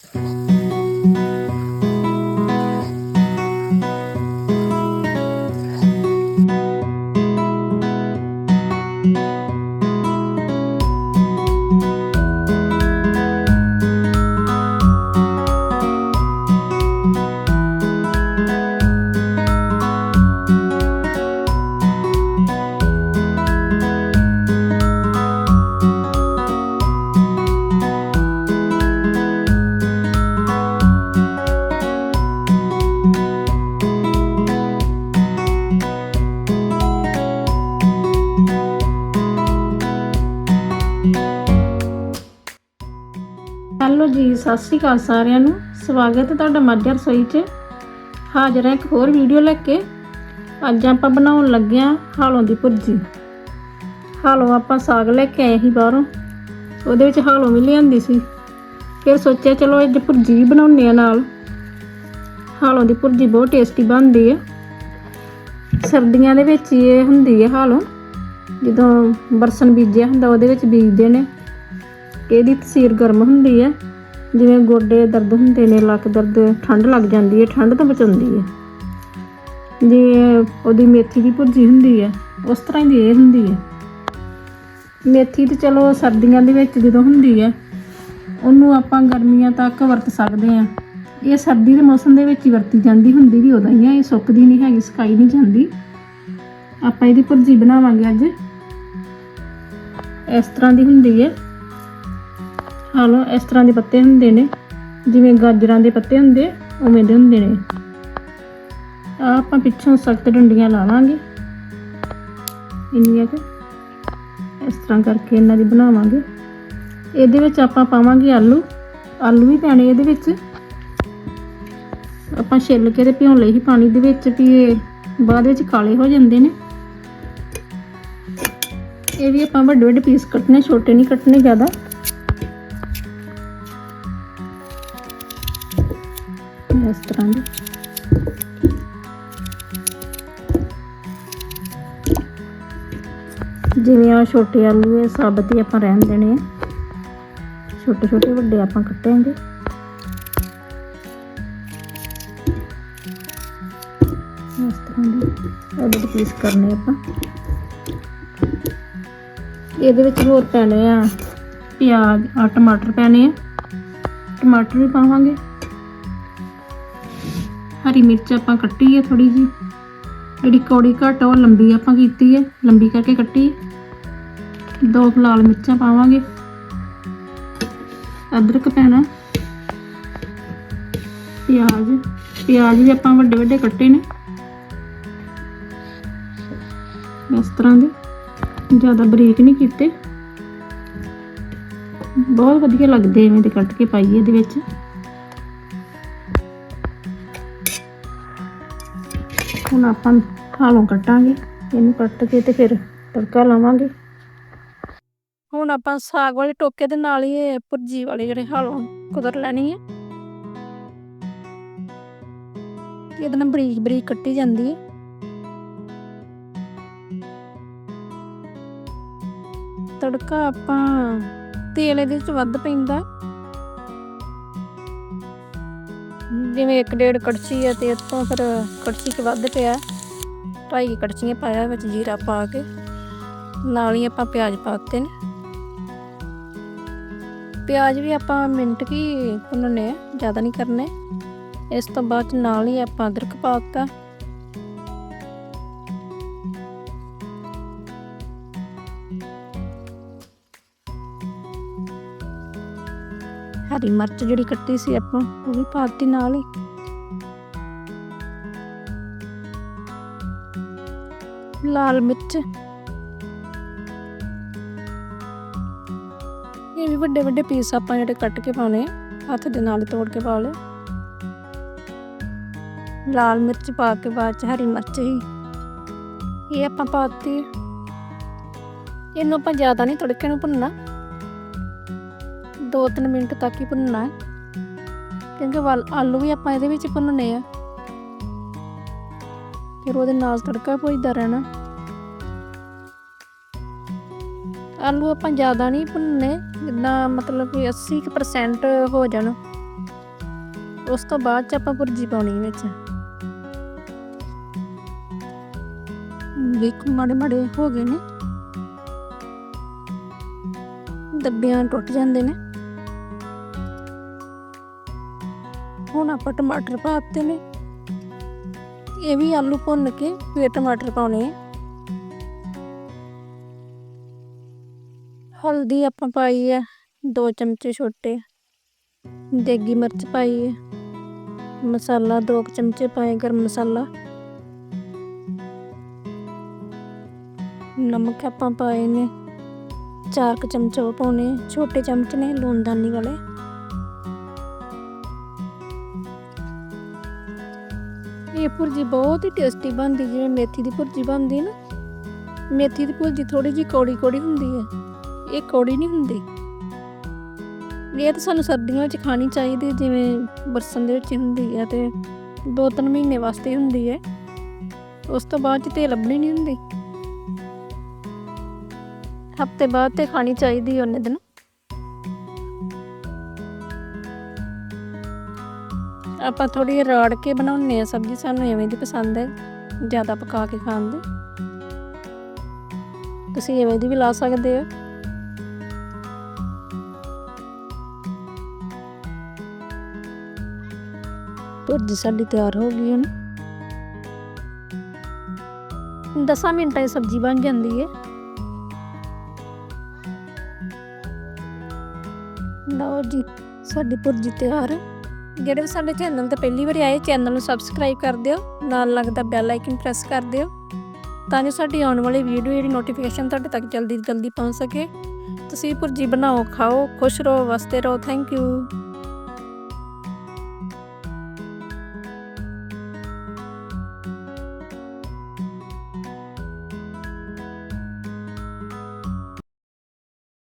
Hello ਜੀ, ਸਤਿ ਸ਼੍ਰੀ ਅਕਾਲ ਸਾਰਿਆਂ ਨੂੰ। ਸਵਾਗਤ ਹੈ ਤੁਹਾਡਾ ਮਾਝਾ ਰਸੋਈ 'ਚ। ਹਾਜ਼ਰ ਹੈ ਇੱਕ ਹੋਰ ਵੀਡੀਓ ਲੈ ਕੇ। ਅੱਜ ਆਪਾਂ ਬਣਾਉਣ ਲੱਗੇ ਹਾਂ ਹਾਲੋਂ ਦੀ ਭੁਰਜੀ। ਹਾਲੋਂ ਆਪਾਂ ਸਾਗ ਲੈ ਕੇ ਆਏ ਸੀ ਬਾਹਰੋਂ। ਉਹਦੇ ਵਿੱਚ ਹਾਲੋਂ ਵੀ ਲਿਆਂਦੀ ਸੀ। ਫਿਰ ਸੋਚਿਆ ਚਲੋ ਅੱਜ ਭੁਰਜੀ ਵੀ ਬਣਾਉਂਦੇ ਆ ਨਾਲ। ਹਾਲੋਂ ਦੀ ਭੁਰਜੀ ਬਹੁਤ ਟੇਸਟੀ ਬਣਦੀ ਹੈ ਸਰਦੀਆਂ ਦੇ ਵਿੱਚ ਇਹ ਹੁੰਦੀ ਹੈ ਹਾਲੋਂ। ਜਦੋਂ ਬਰਸਨ ਬੀਜਿਆ ਹੁੰਦਾ, ਉਹਦੇ ਵਿੱਚ ਬੀਜਦੇ ਨੇ। ਇਹਦੀ ਤਸੀਰ ਗਰਮ ਹੁੰਦੀ ਹੈ ਜਿਵੇਂ ਗੋਡੇ ਦਰਦ ਹੁੰਦੇ ਨੇ, ਲੱਕ ਦਰਦ ਠੰਡ ਲੱਗ ਜਾਂਦੀ ਹੈ, ਠੰਡ ਤੋਂ ਬਚਾਉਂਦੀ ਹੈ। ਜੇ ਉਹਦੀ ਮੇਥੀ ਦੀ ਭੁਰਜੀ ਹੁੰਦੀ ਹੈ, ਉਸ ਤਰ੍ਹਾਂ ਦੀ ਇਹ ਹੁੰਦੀ ਹੈ। ਮੇਥੀ ਤੇ ਚਲੋ ਸਰਦੀਆਂ ਦੇ ਵਿੱਚ ਜਦੋਂ ਹੁੰਦੀ ਹੈ, ਉਹਨੂੰ ਆਪਾਂ ਗਰਮੀਆਂ ਤੱਕ ਵਰਤ ਸਕਦੇ ਹਾਂ। ਇਹ ਸਰਦੀ ਦੇ ਮੌਸਮ ਦੇ ਵਿੱਚ ਹੀ ਵਰਤੀ ਜਾਂਦੀ ਹੁੰਦੀ ਵੀ ਉਦੋਂ ਹੀ ਹੈ ਇਹ ਸੁੱਕਦੀ ਨਹੀਂ ਹੈਗੀ, ਸੁਕਾਈ ਨਹੀਂ ਜਾਂਦੀ। ਆਪਾਂ ਇਹਦੀ ਭੁਰਜੀ ਬਣਾਵਾਂਗੇ ਅੱਜ। ਇਸ ਤਰ੍ਹਾਂ ਦੀ ਹੁੰਦੀ ਹੈ। ਹਾਲੋ ਇਸ ਤਰ੍ਹਾਂ ਦੇ ਪੱਤੇ ਹੁੰਦੇ ਨੇ। ਜਿਵੇਂ ਗਾਜਰਾਂ ਦੇ ਪੱਤੇ ਹੁੰਦੇ, ਉਵੇਂ ਦੇ ਹੁੰਦੇ ਨੇ। ਆ ਆਪਾਂ ਪਿੱਛੋਂ ਸਖਤ ਡੰਡੀਆਂ ਲਾ ਲਾਂਗੇ ਇੰਨੀਆਂ ਕੁ। ਇਸ ਤਰ੍ਹਾਂ ਕਰਕੇ ਇਹਨਾਂ ਦੀ ਬਣਾਵਾਂਗੇ। ਇਹਦੇ ਵਿੱਚ ਆਪਾਂ ਪਾਵਾਂਗੇ ਆਲੂ। ਆਲੂ ਵੀ ਪੈਣੇ ਇਹਦੇ ਵਿੱਚ। ਆਪਾਂ ਛਿੱਲ ਕੇ ਤੇ ਭਿਉਂ ਲਈ ਸੀ ਪਾਣੀ ਦੇ ਵਿੱਚ ਵੀ ਇਹ ਬਾਅਦ ਵਿੱਚ ਕਾਲੇ ਹੋ ਜਾਂਦੇ ਨੇ। ਇਹ ਵੀ ਆਪਾਂ ਵੱਡੇ ਵੱਡੇ ਪੀਸ ਕੱਟਨੇ ਛੋਟੇ ਨਹੀਂ ਕੱਟਨੇ ਜ਼ਿਆਦਾ। ਇਸ ਤਰ੍ਹਾਂ ਦੀ। ਜਿਵੇਂ ਆ ਛੋਟੇ ਆਲੂ ਇਹ ਸਾਬਤ ਹੀ ਆਪਾਂ ਰਹਿਣ ਦੇਣੇ ਆ ਛੋਟੇ ਛੋਟੇ ਵੱਡੇ ਆਪਾਂ ਕੱਟਾਂਗੇ। ਇਸ ਤਰ੍ਹਾਂ ਦੇ ਇਹਦੇ ਪੀਸ ਕਰਨੇ ਆਪਾਂ। ਇਹਦੇ ਵਿੱਚ ਹੋਰ ਪੈਣੇ ਆ ਪਿਆਜ਼ ਆ ਟਮਾਟਰ ਪੈਣੇ ਆ। ਟਮਾਟਰ ਵੀ ਪਾਵਾਂਗੇ। ਹਰੀ ਮਿਰਚ ਆਪਾਂ ਕੱਟੀ ਹੈ ਥੋੜੀ ਜੀ ਜਿਹੜੀ ਕੌੜੀ ਘੱਟ ਉਹ ਲੰਬੀ ਆਪਾਂ ਕੀਤੀ ਹੈ। ਲੰਬੀ ਕਰਕੇ ਕੱਟੀ ਦੋ ਕੁ ਲਾਲ ਮਿਰਚਾਂ ਪਾਵਾਂਗੇ। ਅਦਰਕ ਪੈਣਾ। ਪਿਆਜ਼। ਪਿਆਜ਼ ਵੀ ਆਪਾਂ ਵੱਡੇ ਵੱਡੇ ਕੱਟੇ ਨੇ। ਇਸ ਤਰ੍ਹਾਂ ਦੇ। ਜ਼ਿਆਦਾ ਬਰੀਕ ਨਹੀਂ ਕੀਤੇ। ਬਹੁਤ ਵਧੀਆ ਲੱਗਦੇ ਐਵੇਂ ਦੇ ਕੱਟ ਕੇ ਪਾਈਏ ਇਹਦੇ ਵਿੱਚ। ਹੁਣ ਆਪਾਂ ਹਾਲੋਂ ਕੱਟਾਂਗੇ, ਇਹਨੂੰ ਕੱਟ ਕੇ ਤੇ ਫਿਰ ਤੜਕਾ ਲਾਵਾਂਗੇ। ਹੁਣ ਆਪਾਂ ਸਾਗ ਵਾਲੇ ਟੋਕੇ ਦੇ ਨਾਲ ਹੀ ਇਹ ਭੁਰਜੀ ਵਾਲੇ ਜਿਹੜੇ ਹਾਲੋਂ ਕੁਦਰ ਲੈਣੀ ਹੈ ਇਹਦੇ ਨਾਲ ਬਰੀਕ ਬਰੀਕ ਕੱਟੀ ਜਾਂਦੀ ਹੈ ਤੜਕਾ ਆਪਾਂ ਤੇਲ ਇਹਦੇ ਵਿੱਚ ਵੱਧ ਪੈਂਦਾ। ਜਿਵੇਂ ਇੱਕ ਡੇਢ ਕੜਛੀ ਹੈ ਤੇ ਇੱਥੋਂ ਫਿਰ ਕੜਛੀ ਕੇ ਵੱਧ ਪਿਆ। ਢਾਈ ਕੜਛੀਆਂ ਪਾਇਆ ਵਿੱਚ ਜੀਰਾ ਪਾ ਕੇ। ਨਾਲ ਹੀ ਆਪਾਂ ਪਿਆਜ਼ ਪਾਤੇ ਨੇ। ਪਿਆਜ਼ ਵੀ ਆਪਾਂ ਮਿੰਟ ਕੀ ਭੁੰਨਣੇ ਆ, ਜ਼ਿਆਦਾ ਨਹੀਂ ਕਰਨੇ। ਇਸ ਤੋਂ ਬਾਅਦ ਚ ਨਾਲ ਹੀ ਆਪਾਂ ਅਦਰਕ ਪਾਤਾ ਹਰੀ ਮਿਰਚ ਜਿਹੜੀ ਕੱਟੀ ਸੀ ਆਪਾਂ, ਉਹ ਵੀ ਪਾਤੀ ਨਾਲ ਹੀ। ਲਾਲ ਮਿਰਚ। ਇਹ ਵੀ ਵੱਡੇ ਵੱਡੇ ਪੀਸ ਆਪਾਂ ਜਿਹੜੇ ਕੱਟ ਕੇ ਪਾਉਣੇ, ਹੱਥ ਦੇ ਨਾਲ ਤੋੜ ਕੇ ਪਾ ਲਏ। ਲਾਲ ਮਿਰਚ ਪਾ ਕੇ ਬਾਅਦ ਚ ਹਰੀ ਮਿਰਚ ਹੀ। ਇਹ ਆਪਾਂ ਪਾਤੀ ਇਹਨੂੰ ਆਪਾਂ ਜ਼ਿਆਦਾ ਨਹੀਂ ਤੜਕੇ ਨੂੰ ਭੁੰਨਣਾ। 2-3 ਮਿੰਟ ਤੱਕ ਹੀ ਭੁੰਨਣਾ ਹੈ। ਕਿਉਂਕਿ ਵੱਲ ਆਲੂ ਵੀ ਆਪਾਂ ਇਹਦੇ ਵਿੱਚ ਭੁੰਨਣੇ ਆ। ਫਿਰ ਉਹਦੇ ਨਾਲ ਤੜਕਾ ਭੁਜਦਾ ਰਹਿਣਾ। ਆਲੂ ਆਪਾਂ ਜ਼ਿਆਦਾ ਨਹੀਂ ਭੁੰਨਣੇ ਜਿੰਨਾ ਮਤਲਬ ਕਿ 80% ਹੋ ਜਾਣ। ਉਸ ਤੋਂ ਬਾਅਦ ਚ ਆਪਾਂ ਭੁਰਜੀ ਪਾਉਣੀ ਵਿੱਚ। ਵੇਖ ਮਾੜੇ ਮਾੜੇ ਹੋ ਗਏ ਨੇ। ਦੱਬਿਆਂ ਟੁੱਟ ਜਾਂਦੇ ਨੇ। ਹੁਣ ਆਪਾਂ ਟਮਾਟਰ ਪਾ ਦਿੱਤੇ ਨੇ। ਇਹ ਵੀ ਆਲੂ ਭੁੰਨ ਕੇ ਫਿਰ ਟਮਾਟਰ ਪਾਉਣੇ ਆ। ਹਲਦੀ ਆਪਾਂ ਪਾਈ ਹੈ 2 ਚਮਚੇ ਛੋਟੇ। ਦੇਗੀ ਮਿਰਚ ਪਾਈ ਹੈ ਮਸਾਲਾ 2 ਚਮਚੇ ਪਾਏ ਗਰਮ ਮਸਾਲਾ। ਨਮਕ ਆਪਾਂ ਪਾਏ ਨੇ। 4 ਚਮਚ ਉਹ ਪਾਉਣੇ ਛੋਟੇ ਚਮਚ ਨੇ ਲੂਣਦਾਨੀ ਵਾਲੇ। ਇਹ ਭੁਰਜੀ ਬਹੁਤ ਹੀ ਟੇਸਟੀ ਬਣਦੀ, ਜਿਵੇਂ ਮੇਥੀ ਦੀ ਭੁਰਜੀ ਬਣਦੀ ਨਾ। ਮੇਥੀ ਦੀ ਭੁਰਜੀ ਥੋੜੀ ਜਿਹੀ ਕੌੜੀ ਕੌੜੀ ਹੁੰਦੀ ਹੈ। ਇਹ ਕੌੜੀ ਨਹੀਂ ਹੁੰਦੀ। ਇਹ ਤਾਂ ਸਾਨੂੰ ਸਰਦੀਆਂ ਵਿੱਚ ਖਾਣੀ ਚਾਹੀਦੀ ਜਿਵੇਂ ਬਰਸਾਂ ਦੇ ਵਿੱਚ ਹੁੰਦੀ ਹੈ ਤੇ ਦੋ ਤਿੰਨ ਮਹੀਨੇ ਵਾਸਤੇ ਹੁੰਦੀ ਹੈ। ਉਸ ਤੋਂ ਬਾਅਦ ਚ ਤੇ ਲੱਭਣੀ ਨਹੀਂ ਹੁੰਦੀ। ਹਫ਼ਤੇ ਬਾਅਦ ਤੇ ਖਾਣੀ ਚਾਹੀਦੀ ਉਹਨੇ ਦਿਨ। ਆਪਾਂ ਥੋੜੀ ਰਾੜ ਕੇ ਬਣਾਉਣੇ ਆ ਸਬਜ਼ੀ, ਸਾਨੂੰ ਐਵੇਂ ਦੀ ਪਸੰਦ ਹੈ, ਜ਼ਿਆਦਾ ਪਕਾ ਕੇ ਖਾਣ ਦੀ। ਤੁਸੀਂ ਐਵੇਂ ਦੀ ਵੀ ਲਾ ਸਕਦੇ ਹੋ। ਭੁਰਜੀ ਸਾਡੀ ਤਿਆਰ ਹੋ ਗਈ ਹੁਣ। 10 ਮਿੰਟਾਂ 'ਚ ਸਬਜ਼ੀ ਬਣ ਜਾਂਦੀ ਹੈ। ਲਓ ਜੀ, ਸਾਡੀ ਭੁਰਜੀ ਤਿਆਰ। ਹੈ ਜਿਹੜੇ ਵੀ ਸਾਡੇ ਚੈਨਲ ਤੇ ਪਹਿਲੀ ਵਾਰੀ ਆਏ, ਚੈਨਲ ਨੂੰ ਸਬਸਕ੍ਰਾਈਬ ਕਰ ਦਿਓ, ਨਾਲ ਲੱਗਦਾ ਬੈਲ ਆਈਕਨ ਪ੍ਰੈਸ ਕਰ ਦਿਓ, ਤਾਂ ਜੋ ਸਾਡੀ ਆਉਣ ਵਾਲੀ ਵੀਡੀਓ ਜਿਹੜੀ ਨੋਟੀਫਿਕੇਸ਼ਨ ਤੁਹਾਡੇ ਤੱਕ ਜਲਦੀ ਤੋਂ ਜਲਦੀ ਪਹੁੰਚ ਸਕੇ। ਤੁਸੀਂ ਭੁਰਜੀ ਬਣਾਓ, ਖਾਓ, ਖੁਸ਼ ਰਹੋ ਵਸਤੇ ਰਹੋ ਥੈਂਕ ਯੂ